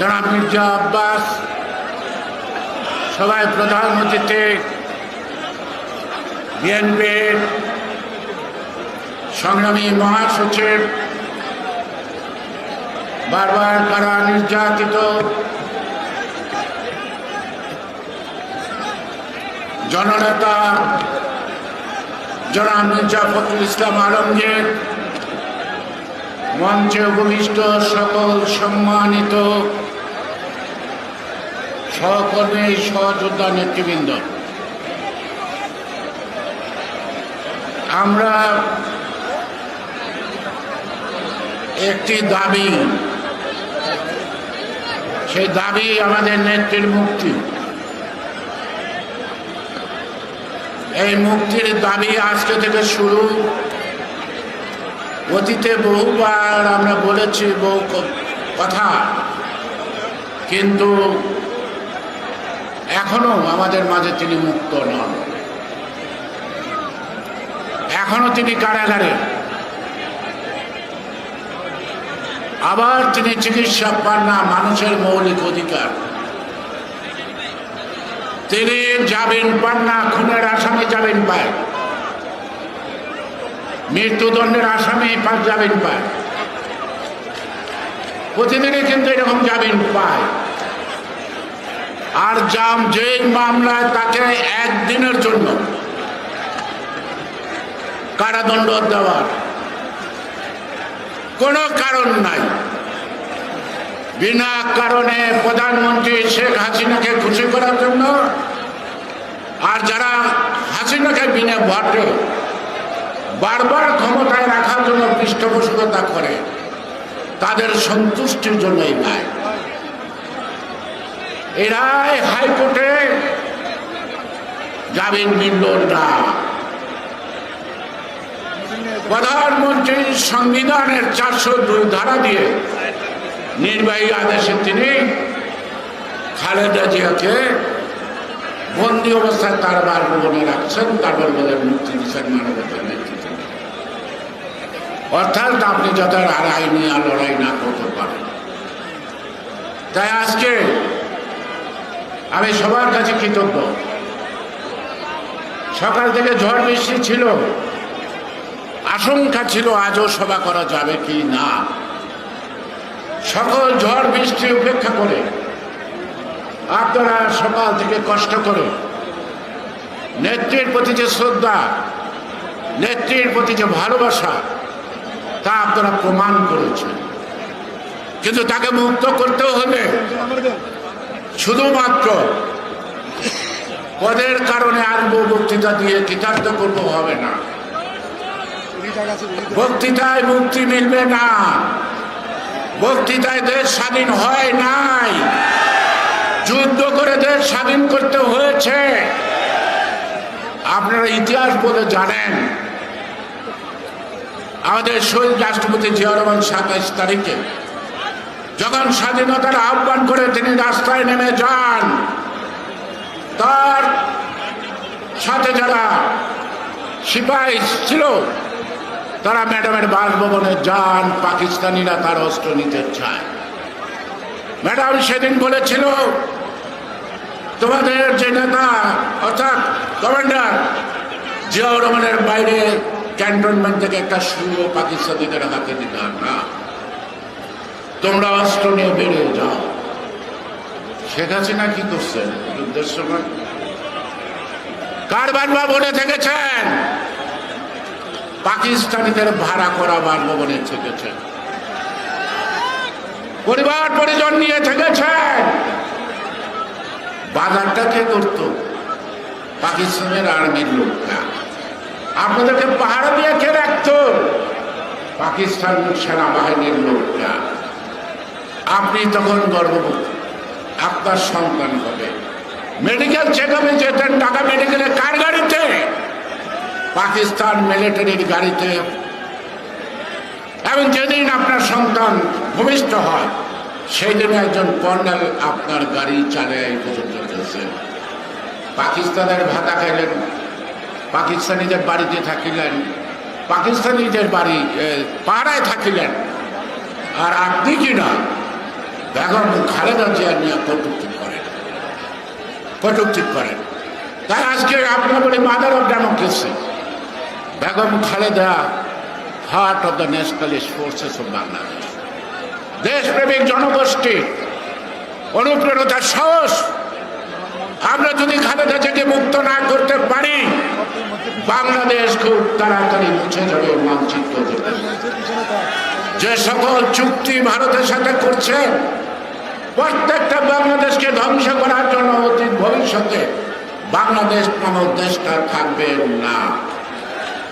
জনাব মির্জা আব্বাস সভায় প্রধান অতিথি বিএনপির সংগ্রামী মহাসচিব, বারবার কারা নির্যাতিত, জননেতা জনাব মির্জা ফখরুল ইসলাম আলমগীর, মঞ্চে উপবিষ্ট সকল সম্মানিত সহকর্মী সহযোদ্ধা নেতৃবৃন্দ। আমরা একটি দাবি, সেই দাবি আমাদের নেত্রীর মুক্তি। এই মুক্তির দাবি আজকে থেকে শুরু। অতীতে বহুবার আমরা বলেছি বহু কথা, কিন্তু এখনও আমাদের মাঝে তিনি মুক্ত নন। এখনও তিনি কারাগারে। আবার তিনি চিকিৎসা পান না, মানুষের মৌলিক অধিকার। তিনি যাবেন পান না, খুনের আসামি যাবেন পায়। মৃত্যুদণ্ডের আসামি জামিন পায়। প্রতিদিনই কিন্তু এরকম যাবেন পায়। আর জাম যেই মামলায় তাকে একদিনের জন্য কারাদণ্ড দেওয়ার কোনো কারণ নাই। বিনা কারণে প্রধানমন্ত্রী শেখ হাসিনাকে খুশি করার জন্য আর যারা হাসিনাকে বিনা ভোটে বারবার ক্ষমতায় রাখার জন্য পৃষ্ঠপোষকতা করে, তাদের সন্তুষ্টির জন্যই নাই। এরাই হাইকোর্টে জামিন মিলল না। প্রধানমন্ত্রীর সংবিধানের চারশো দুই ধারা দিয়ে নির্বাহী আদেশে তিনি খালেদা জিয়াকে বন্দি অবস্থায় তার বাসভবনে রাখছেন তারপর বলে মুক্তি দিচ্ছেন মানবতার নেতৃত্বে। অর্থাৎ আপনি যত আর আইনি আর লড়াই না করতে পারেন তাই আজকে আমি সবার কাছে কৃতজ্ঞ। সকাল থেকে ঝড় বৃষ্টি ছিল। আশঙ্কা ছিল আজও সভা করা যাবে কি না। সকল ঝড় বৃষ্টি উপেক্ষা করে আপনারা সকাল থেকে কষ্ট করে নেত্রীর প্রতি যে শ্রদ্ধা, নেত্রীর প্রতি যে ভালোবাসা, তা আপনারা প্রমাণ করেছেন। কিন্তু তাকে মুক্ত করতেও হলে শুধুমাত্র পদের কারণে আসব বক্তৃতা দিয়ে কৃতার্থ করব হবে না। বক্তৃতায় মুক্তি মিলবে না। বক্তৃতায় দেশ স্বাধীন হয় নাই। যুদ্ধ করে দেশ স্বাধীন করতে হয়েছে। আপনারা ইতিহাস বলে জানেন। আমাদের শহীদ রাষ্ট্রপতি জিয়া রহমান সাতাইশ তারিখে যখন স্বাধীনতার আহ্বান করে তিনি রাস্তায় নেমে যান, তার সাথে যারা সিপাহী ছিল, তারা ম্যাডামের বাসভবনে যান, পাকিস্তানিরা তার অস্ত্র নিতে চায়। ম্যাডাম সেদিন বলেছিল, তোমাদের যে নেতা, অর্থাৎ কমান্ডার জিয়াউর রহমানের বাইরে ক্যান্টনমেন্ট থেকে একটা সুও পাকিস্তানিদের হাতে দিতাম না। তোমরা অস্ত্র নিয়ে বেরিয়ে যাও। শেখ হাসিনা কি করছেন যুদ্ধের সময়? কার বানবা বলে থেকেছেন? পাকিস্তানিদের ভাড়া করা বাসভবনে থেকেছেন। পরিবার পরিজন নিয়ে থেকেছেন। বাজারটা কে করতো? পাকিস্তানের আর্মির লোকরা আপনাদেরকে পাহাড় দিয়ে কে রাখতো? পাকিস্তান সেনাবাহিনীর লোকরা আপনি তখন গর্ভবতী। আপনার সন্তান হবে। মেডিকেল চেক আপে যেতেন টাকা মেডিকেলে কার গাড়িতে? পাকিস্তান মিলিটারির গাড়িতে। এবং যেদিন আপনার সন্তান ভূমিষ্ঠ হয় সেই দিন একজন কর্নেল আপনার গাড়ি চালিয়ে পাকিস্তানের ভাতা খাইলেন, পাকিস্তানিদের বাড়িতে থাকিলেন, পাকিস্তানিদের বাড়ি পাড়ায় থাকিলেন। আর আপনি কি না? বেগম খালেদা জিয়া নিয়ে কটুক্তি করেন। কটুক্তি করেন। তাই আজকে আপনার বলি mother of democracy. Begum Khaleda heart of the nationalist forces of Bangladesh দেশপ্রেমিক জনগোষ্ঠী, অনুপ্রেরণার সাহস। আমরা যদি খালেদা থেকে মুক্ত না করতে পারি, বাংলাদেশ খুব তাড়াতাড়ি মুছে যাবে মানচিত্র। যে সকল চুক্তি ভারতের সাথে করছেন, প্রত্যেকটা বাংলাদেশকে ধ্বংস করার জন্য অতীত ভবিষ্যতে বাংলাদেশ নামক দেশটা থাকবে না।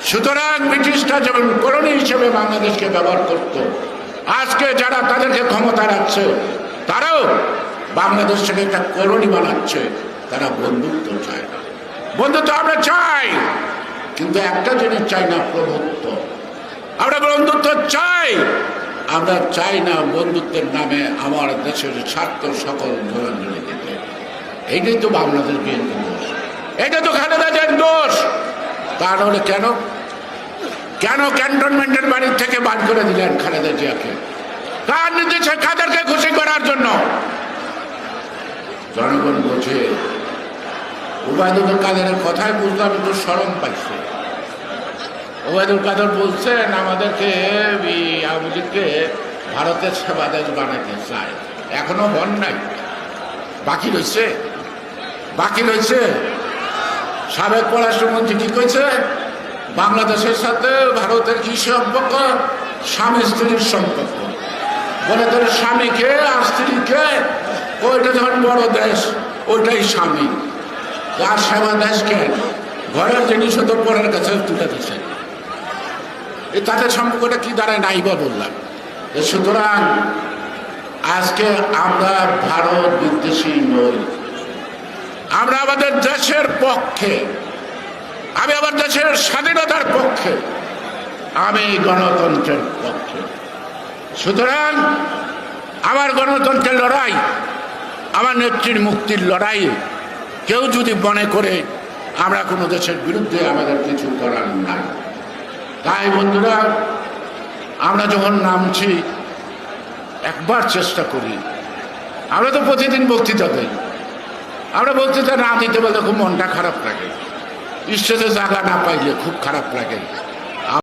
সুতরাং ব্রিটিশরা যেমন কলোনি হিসেবে বাংলাদেশকে ব্যবহার করত, আজকে যারা তাদেরকে ক্ষমতা রাখছে, তারাও বাংলাদেশকে একটা কলোনি বানাচ্ছে, তারা বন্ধুত্ব চায় না। বন্ধুত্ব আমরা চাই, কিন্তু একটা জিনিস চাই না, প্রভুত্ব। আমরা বন্ধুত্ব চাই। আমরা চাই না বন্ধুত্বের নামে আমার দেশের স্বার্থ সকল জোরাঞ্জলি দিতে এইটাই তো বাংলাদেশ বিএনপি দোষ। এটা তো খালেদা খালেদাজের দোষ। তাহলে কেন? কেন ক্যান্টনমেন্টের বাড়ির থেকে বাদ করে দিলেন খালেদা জিয়াকে? কার নির্দেশে খাদেরকে খুশি করার জন্য? জনগণ বোঝে। উবায়দুল কাদেরের কথাই বুঝলাম একটু স্মরণ পাইছে। ওবায়দুল কাদের বলছেন, আমাদেরকে আওয়ামী লীগকে ভারতের সেবা দেশ বানাতে চায়। এখনও বন নাই। বাকি রয়েছে? বাকি রয়েছে? সাবেক পররাষ্ট্রমন্ত্রী কি কইছে বাংলাদেশের সাথে ভারতের কি সম্পর্ক? স্বামী স্ত্রীর সম্পর্ক। বলে তোর স্বামীকে, আর স্ত্রীকে, ওইটা যখন বড় দেশ, ওইটাই স্বামী। আর সেবা দেশকে ঘরের জিনিসও তো পরের কাছে তুলে দিচ্ছে। তাদের সম্পর্কটা কি দাঁড়ায় নাই বা বললাম। সুতরাং আজকে আমরা ভারত বিদ্বেষী নই। আমরা আমাদের দেশের পক্ষে, আমি আমার দেশের স্বাধীনতার পক্ষে, আমি গণতন্ত্রের পক্ষে। সুতরাং আমার গণতন্ত্রের লড়াই, আমার নেত্রীর মুক্তির লড়াই, কেউ যদি মনে করে আমরা কোনো দেশের বিরুদ্ধে আমাদের কিছু করার নাই। তাই বন্ধুরা, আমরা যখন নামছি, একবার চেষ্টা করি। আমরা তো প্রতিদিন বক্তৃতা দিই। আমরা বক্তৃতা না দিতে পারলে খুব মনটা খারাপ লাগে। ঈশ্বরের জায়গা না পাইলে খুব খারাপ লাগে।